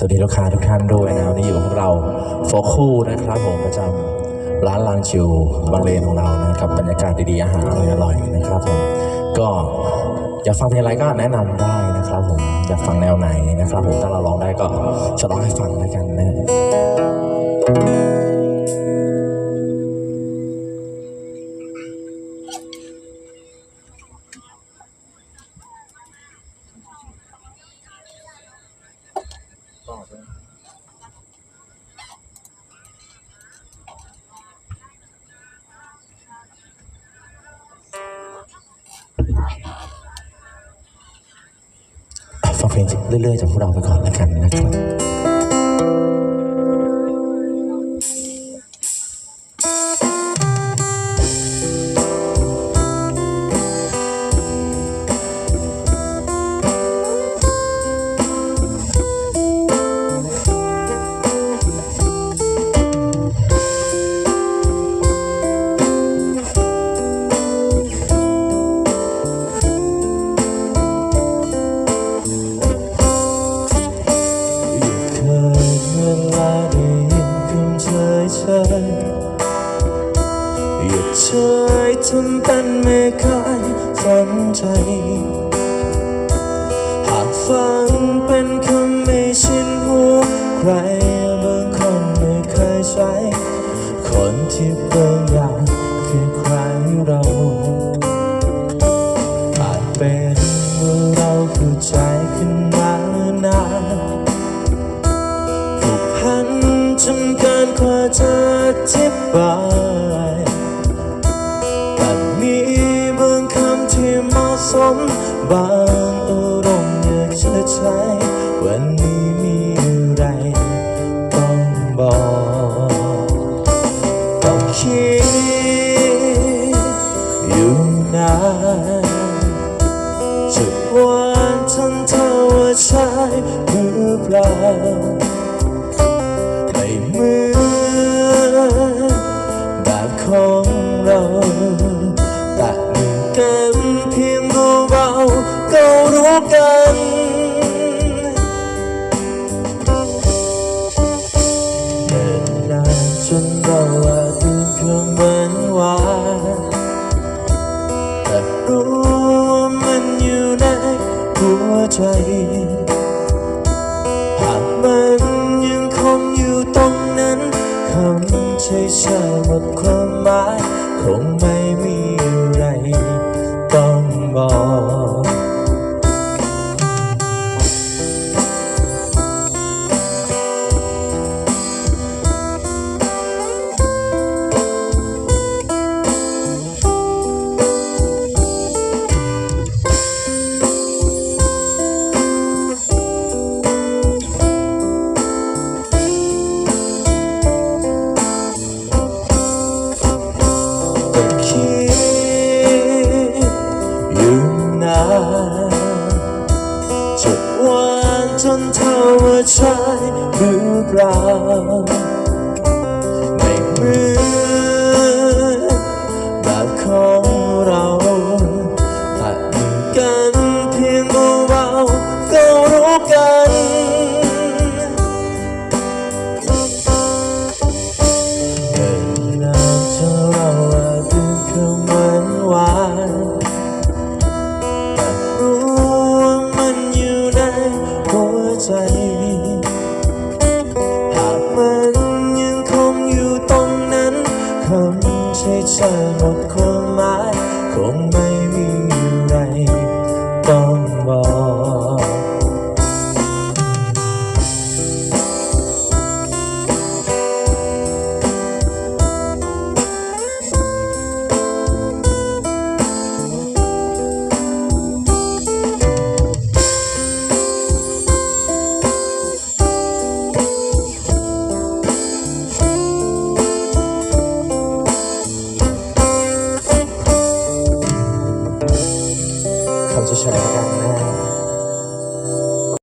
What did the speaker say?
สวัสดีลูกค้าทุกท่านด้วยนะวันนี้อยู่กับเราโฟคู่นะครับผมประจำร้านลานชิวบางเลนของเรานะครับ บรรยากาศดีๆอาหารอร่อยๆนะครับผมก็อยากฟังเพลงอะไรก็แนะนำได้นะครับผมอยากฟังแนวไหนนะครับผมถ้าเราร้องได้ก็จะร้องให้ฟังแล้วกันนะ ฟังเพลงเรื่อยๆจากพวกเราไปก่อนแล้วกันนะครับ ย่าเฉยทำเป็นไม่เคยสนใจ หากฟังเป็นคำไม่ชินหูใครบางคนไม่เคยใช้ คนที่เบางอย่างคือใครเราอาจเป็นว่าเราเข้าใจขึ้นมานานผูกพันจนเกินกว่าจะอธิบาย สมบางอารมณ์อยากจะใช้วันนี้มีอะไรต้องบอกต้องคิดอยู่นานจะวานจนเธอว่าใช่หรือเปล่าไม่เหมือนแบบของเราแต่เหมือนกัน กัน เดินนานจนเราอาจลืมเครื่อเหมือนหวานแต่รู้ว่ามันอยู่ในหัวใจหากมันยังคงอยู่ตรงนั้นคำใช้ใช่หมดความหมายคงไม่ ใช่หรือเปล่า ใจ หากมันยังคงอยู่ตรงนั้นคำใช้ใช่หมดความหมายคงไม่